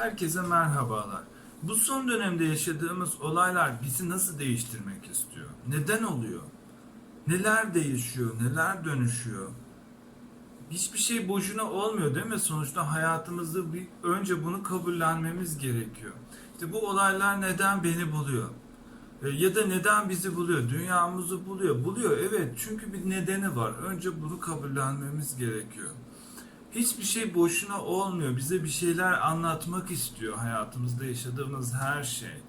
Herkese merhabalar. Bu son dönemde yaşadığımız olaylar bizi nasıl değiştirmek istiyor? Neden oluyor? Neler değişiyor? Neler dönüşüyor? Hiçbir şey boşuna olmuyor değil mi? Sonuçta hayatımızda bir önce bunu kabullenmemiz gerekiyor. İşte bu olaylar neden beni buluyor? E, Ya da neden bizi buluyor? Dünyamızı buluyor. Buluyor evet çünkü bir nedeni var. Önce bunu kabullenmemiz gerekiyor. Hiçbir şey boşuna olmuyor. Bize bir şeyler anlatmak istiyor hayatımızda yaşadığımız her şey.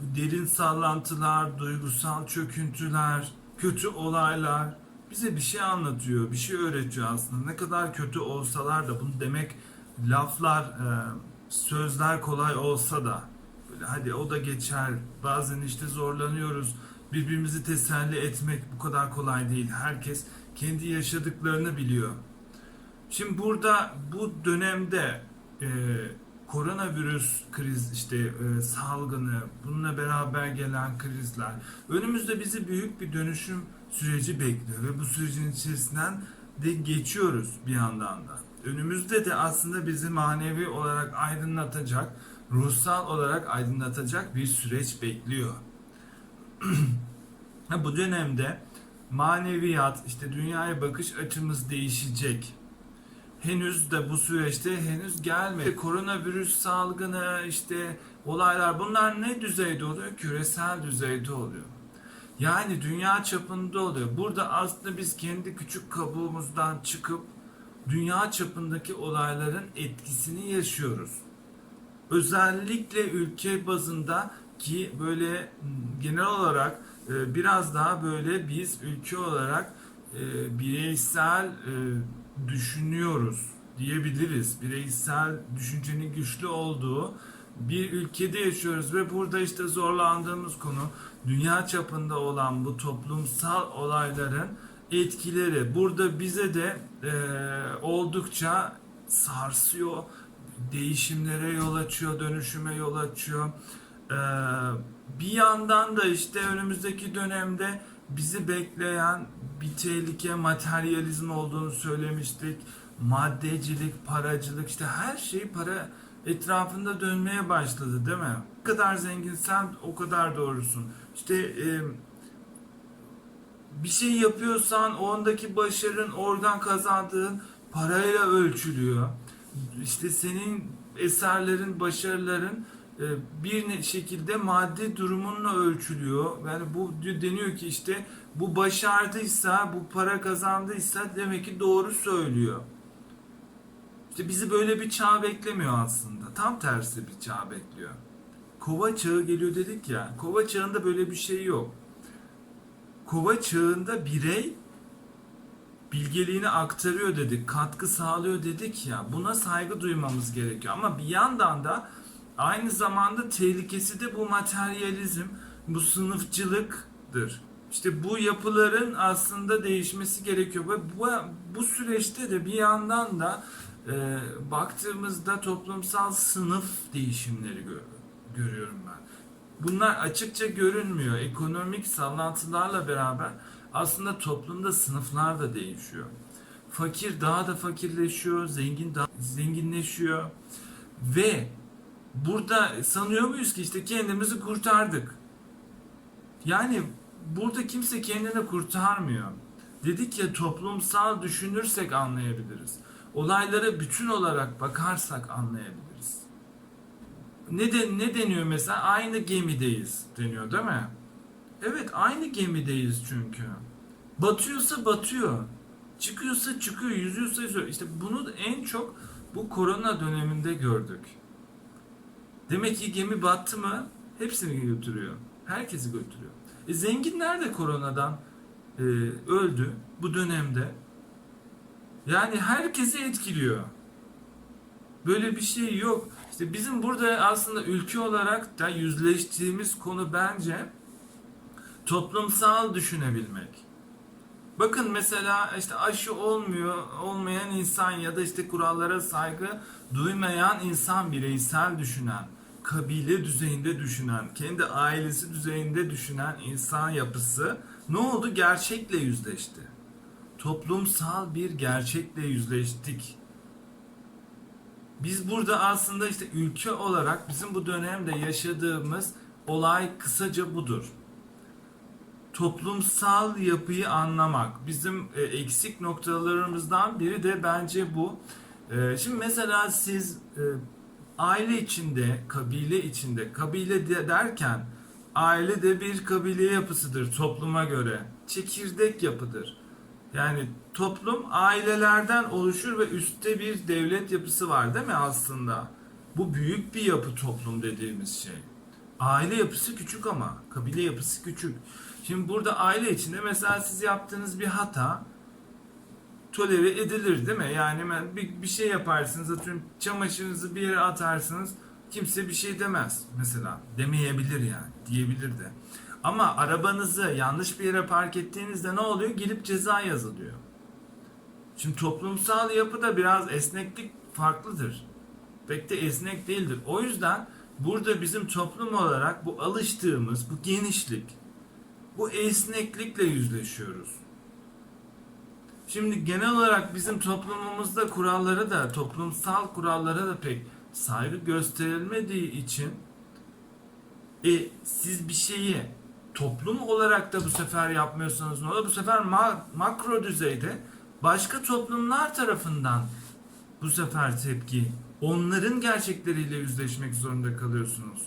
Bu derin sallantılar, duygusal çöküntüler, kötü olaylar bize bir şey anlatıyor, bir şey öğretiyor aslında. Ne kadar kötü olsalar da bunu demek laflar, e, sözler kolay olsa da böyle hadi o da geçer. Bazen işte zorlanıyoruz. Birbirimizi teselli etmek bu kadar kolay değil. Herkes kendi yaşadıklarını biliyor. Şimdi burada bu dönemde e, koronavirüs kriz işte e, salgını bununla beraber gelen krizler önümüzde bizi büyük bir dönüşüm süreci bekliyor ve bu sürecin içerisinden de geçiyoruz bir yandan da. Önümüzde de aslında bizi manevi olarak aydınlatacak, ruhsal olarak aydınlatacak bir süreç bekliyor. Bu dönemde maneviyat, işte dünyaya bakış açımız değişecek henüz de bu süreçte henüz gelmedi. Koronavirüs salgını işte olaylar bunlar ne düzeyde oluyor? Küresel düzeyde oluyor. Yani dünya çapında oluyor. Burada aslında biz kendi küçük kabuğumuzdan çıkıp dünya çapındaki olayların etkisini yaşıyoruz. Özellikle ülke bazında ki böyle m, genel olarak e, biraz daha böyle biz ülke olarak e, bireysel e, düşünüyoruz diyebiliriz. Bireysel düşüncenin güçlü olduğu bir ülkede yaşıyoruz ve burada işte zorlandığımız konu dünya çapında olan bu toplumsal olayların etkileri. Burada bize de e, oldukça sarsıyor, değişimlere yol açıyor, dönüşüme yol açıyor. E, bir yandan da işte önümüzdeki dönemde bizi bekleyen bir tehlike materyalizm olduğunu söylemiştik. Maddecilik, paracılık işte her şey para etrafında dönmeye başladı değil mi? Ne kadar zenginsen o kadar doğrusun. İşte e, bir şey yapıyorsan ondaki başarın oradan kazandığın parayla ölçülüyor. İşte senin eserlerin, başarıların bir ne- şekilde maddi durumunla ölçülüyor. Yani bu deniyor ki işte bu başardıysa, bu para kazandıysa demek ki doğru söylüyor. İşte bizi böyle bir çağ beklemiyor aslında. Tam tersi bir çağ bekliyor. Kova çağı geliyor dedik ya. Kova çağında böyle bir şey yok. Kova çağında birey bilgeliğini aktarıyor dedik, katkı sağlıyor dedik ya. Buna saygı duymamız gerekiyor. Ama bir yandan da aynı zamanda tehlikesi de bu materyalizm, bu sınıfçılıktır. İşte bu yapıların aslında değişmesi gerekiyor. Ve bu, bu süreçte de bir yandan da e, baktığımızda toplumsal sınıf değişimleri gör- görüyorum ben. Bunlar açıkça görünmüyor. Ekonomik sallantılarla beraber aslında toplumda sınıflar da değişiyor. Fakir daha da fakirleşiyor, zengin daha zenginleşiyor. Ve burada sanıyor muyuz ki işte kendimizi kurtardık? Yani burada kimse kendini kurtarmıyor. Dedik ya toplumsal düşünürsek anlayabiliriz. Olaylara bütün olarak bakarsak anlayabiliriz. Ne, de, ne deniyor mesela? Aynı gemideyiz deniyor değil mi? Evet aynı gemideyiz çünkü. Batıyorsa batıyor. Çıkıyorsa çıkıyor, yüzüyorsa yüzüyor. İşte bunu en çok bu korona döneminde gördük. Demek ki gemi battı mı hepsini götürüyor. Herkesi götürüyor. E zenginler de koronadan e, öldü bu dönemde. Yani herkesi etkiliyor. Böyle bir şey yok. İşte bizim burada aslında ülke olarak da yüzleştiğimiz konu bence toplumsal düşünebilmek. Bakın mesela işte aşı olmuyor, olmayan insan ya da işte kurallara saygı duymayan insan bireysel düşünen, kabile düzeyinde düşünen, kendi ailesi düzeyinde düşünen insan yapısı ne oldu? Gerçekle yüzleşti. Toplumsal bir gerçekle yüzleştik. Biz burada aslında işte ülke olarak bizim bu dönemde yaşadığımız olay kısaca budur. Toplumsal yapıyı anlamak bizim e, eksik noktalarımızdan biri de bence bu. E, şimdi mesela siz e, aile içinde, kabile içinde, kabile de derken aile de bir kabile yapısıdır topluma göre. Çekirdek yapıdır. Yani toplum ailelerden oluşur ve üstte bir devlet yapısı var değil mi aslında? Bu büyük bir yapı toplum dediğimiz şey. Aile yapısı küçük ama kabile yapısı küçük. Şimdi burada aile içinde mesela siz yaptığınız bir hata tolere edilir değil mi? Yani ben bir, bir şey yaparsınız atıyorum çamaşırınızı bir yere atarsınız kimse bir şey demez mesela. Demeyebilir yani diyebilir de. Ama arabanızı yanlış bir yere park ettiğinizde ne oluyor? Gelip ceza yazılıyor. Şimdi toplumsal yapıda biraz esneklik farklıdır. Pek de esnek değildir. O yüzden burada bizim toplum olarak bu alıştığımız bu genişlik, bu esneklikle yüzleşiyoruz. Şimdi genel olarak bizim toplumumuzda kurallara da toplumsal kurallara da pek saygı gösterilmediği için e, siz bir şeyi toplum olarak da bu sefer yapmıyorsanız ne olur? Bu sefer ma- makro düzeyde başka toplumlar tarafından bu sefer tepki onların gerçekleriyle yüzleşmek zorunda kalıyorsunuz.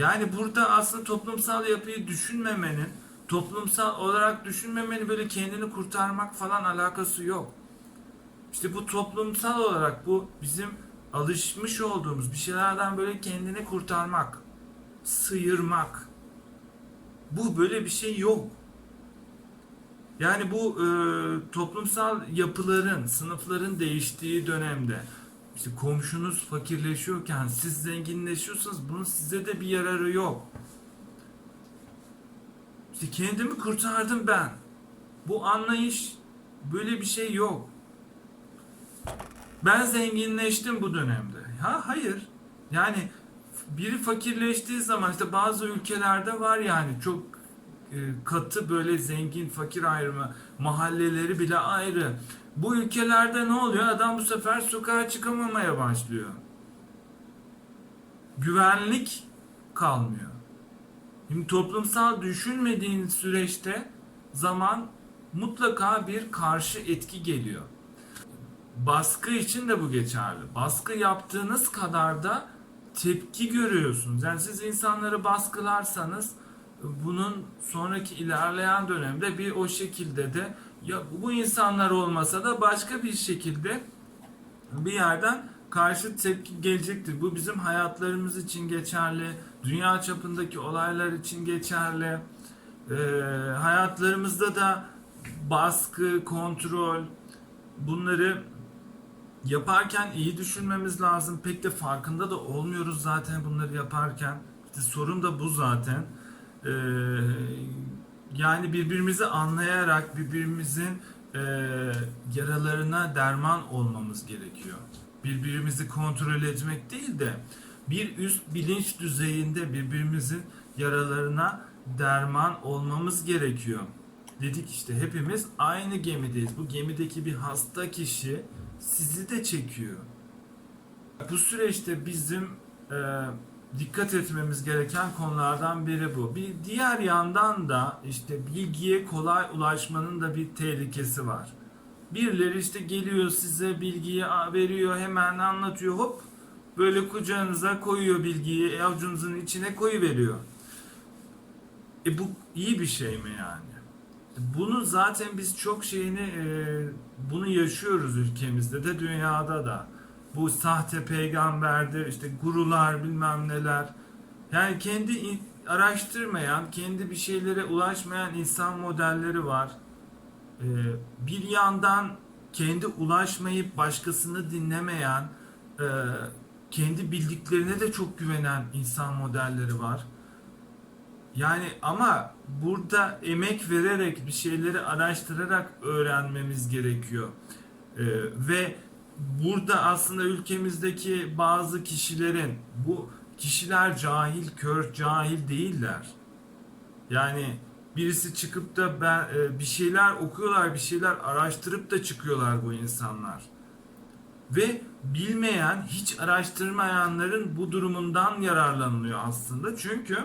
Yani burada aslında toplumsal yapıyı düşünmemenin, toplumsal olarak düşünmemenin böyle kendini kurtarmak falan alakası yok. İşte bu toplumsal olarak bu bizim alışmış olduğumuz bir şeylerden böyle kendini kurtarmak, sıyırmak. Bu böyle bir şey yok. Yani bu e, toplumsal yapıların, sınıfların değiştiği dönemde işte komşunuz fakirleşiyorken siz zenginleşiyorsanız bunun size de bir yararı yok. İşte kendimi kurtardım ben. Bu anlayış böyle bir şey yok. Ben zenginleştim bu dönemde. Ha hayır. Yani biri fakirleştiği zaman işte bazı ülkelerde var yani çok katı böyle zengin fakir ayrımı mahalleleri bile ayrı. Bu ülkelerde ne oluyor? Adam bu sefer sokağa çıkamamaya başlıyor. Güvenlik kalmıyor. Şimdi toplumsal düşünmediğin süreçte zaman mutlaka bir karşı etki geliyor. Baskı için de bu geçerli. Baskı yaptığınız kadar da tepki görüyorsunuz. Yani siz insanları baskılarsanız bunun sonraki ilerleyen dönemde bir o şekilde de ya bu insanlar olmasa da başka bir şekilde bir yerden karşı tepki gelecektir. Bu bizim hayatlarımız için geçerli, dünya çapındaki olaylar için geçerli. Ee, hayatlarımızda da baskı, kontrol bunları yaparken iyi düşünmemiz lazım. Pek de farkında da olmuyoruz zaten bunları yaparken. İşte sorun da bu zaten. Ee, yani birbirimizi anlayarak birbirimizin e, yaralarına derman olmamız gerekiyor. Birbirimizi kontrol etmek değil de bir üst bilinç düzeyinde birbirimizin yaralarına derman olmamız gerekiyor. Dedik işte hepimiz aynı gemideyiz. Bu gemideki bir hasta kişi sizi de çekiyor. Bu süreçte bizim e, dikkat etmemiz gereken konulardan biri bu. Bir diğer yandan da işte bilgiye kolay ulaşmanın da bir tehlikesi var. Birileri işte geliyor size bilgiyi veriyor hemen anlatıyor hop böyle kucağınıza koyuyor bilgiyi avucunuzun içine koyu veriyor. E bu iyi bir şey mi yani? Bunu zaten biz çok şeyini e, bunu yaşıyoruz ülkemizde de dünyada da. Bu sahte peygamberdir, işte gurular bilmem neler. Yani kendi araştırmayan, kendi bir şeylere ulaşmayan insan modelleri var. Ee, bir yandan kendi ulaşmayıp başkasını dinlemeyen, e, kendi bildiklerine de çok güvenen insan modelleri var. Yani ama burada emek vererek bir şeyleri araştırarak öğrenmemiz gerekiyor. Ee, ve burada aslında ülkemizdeki bazı kişilerin bu kişiler cahil, kör, cahil değiller. Yani birisi çıkıp da ben e, bir şeyler okuyorlar, bir şeyler araştırıp da çıkıyorlar bu insanlar. Ve bilmeyen, hiç araştırmayanların bu durumundan yararlanılıyor aslında. Çünkü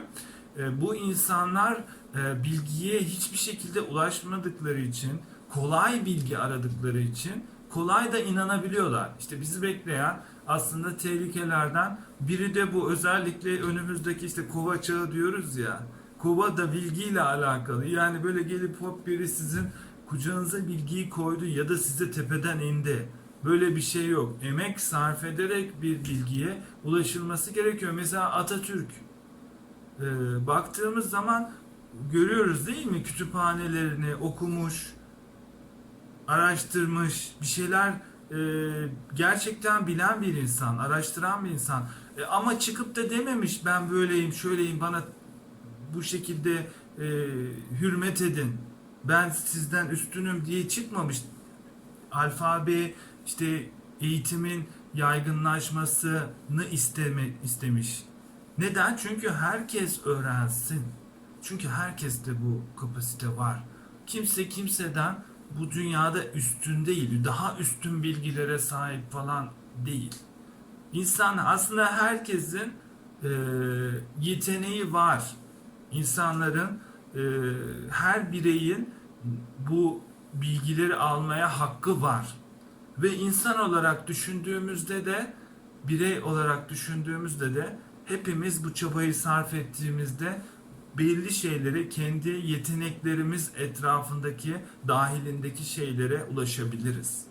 e, bu insanlar e, bilgiye hiçbir şekilde ulaşmadıkları için, kolay bilgi aradıkları için kolay da inanabiliyorlar. İşte bizi bekleyen aslında tehlikelerden biri de bu. Özellikle önümüzdeki işte kova çağı diyoruz ya. Kova da bilgiyle alakalı. Yani böyle gelip hop biri sizin kucağınıza bilgiyi koydu ya da size tepeden indi. Böyle bir şey yok. Emek sarf ederek bir bilgiye ulaşılması gerekiyor. Mesela Atatürk e, baktığımız zaman görüyoruz değil mi? Kütüphanelerini okumuş, araştırmış, bir şeyler e, gerçekten bilen bir insan, araştıran bir insan. E, ama çıkıp da dememiş ben böyleyim, şöyleyim, bana bu şekilde e, hürmet edin. Ben sizden üstünüm diye çıkmamış. Alfabe işte eğitimin yaygınlaşmasını isteme, istemiş. Neden? Çünkü herkes öğrensin. Çünkü herkeste bu kapasite var. Kimse kimseden bu dünyada üstün değil, daha üstün bilgilere sahip falan değil. İnsan aslında herkesin e, yeteneği var. İnsanların e, her bireyin bu bilgileri almaya hakkı var. Ve insan olarak düşündüğümüzde de birey olarak düşündüğümüzde de hepimiz bu çabayı sarf ettiğimizde belli şeyleri kendi yeteneklerimiz etrafındaki dahilindeki şeylere ulaşabiliriz.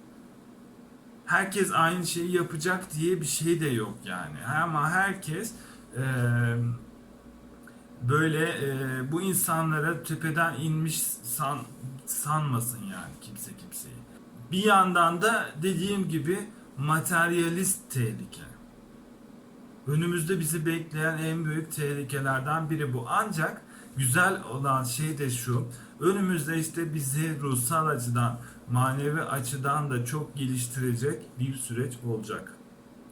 Herkes aynı şeyi yapacak diye bir şey de yok yani. Ama herkes eee, böyle eee, bu insanlara tepeden inmiş san, sanmasın yani kimse kimseyi. Bir yandan da dediğim gibi materyalist tehlike. Önümüzde bizi bekleyen en büyük tehlikelerden biri bu. Ancak güzel olan şey de şu. Önümüzde işte bizi ruhsal açıdan, manevi açıdan da çok geliştirecek bir süreç olacak.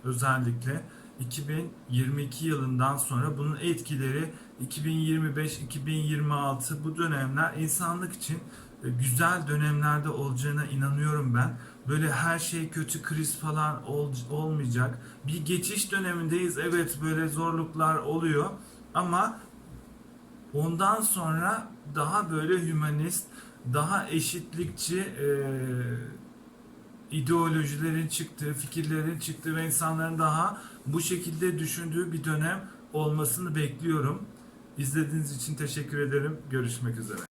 Özellikle 2022 yılından sonra bunun etkileri 2025-2026 bu dönemler insanlık için e, güzel dönemlerde olacağına inanıyorum ben. Böyle her şey kötü kriz falan ol, olmayacak. Bir geçiş dönemindeyiz. Evet böyle zorluklar oluyor ama ondan sonra daha böyle hümanist, daha eşitlikçi e, ideolojilerin çıktığı, fikirlerin çıktığı ve insanların daha bu şekilde düşündüğü bir dönem olmasını bekliyorum. İzlediğiniz için teşekkür ederim. Görüşmek üzere.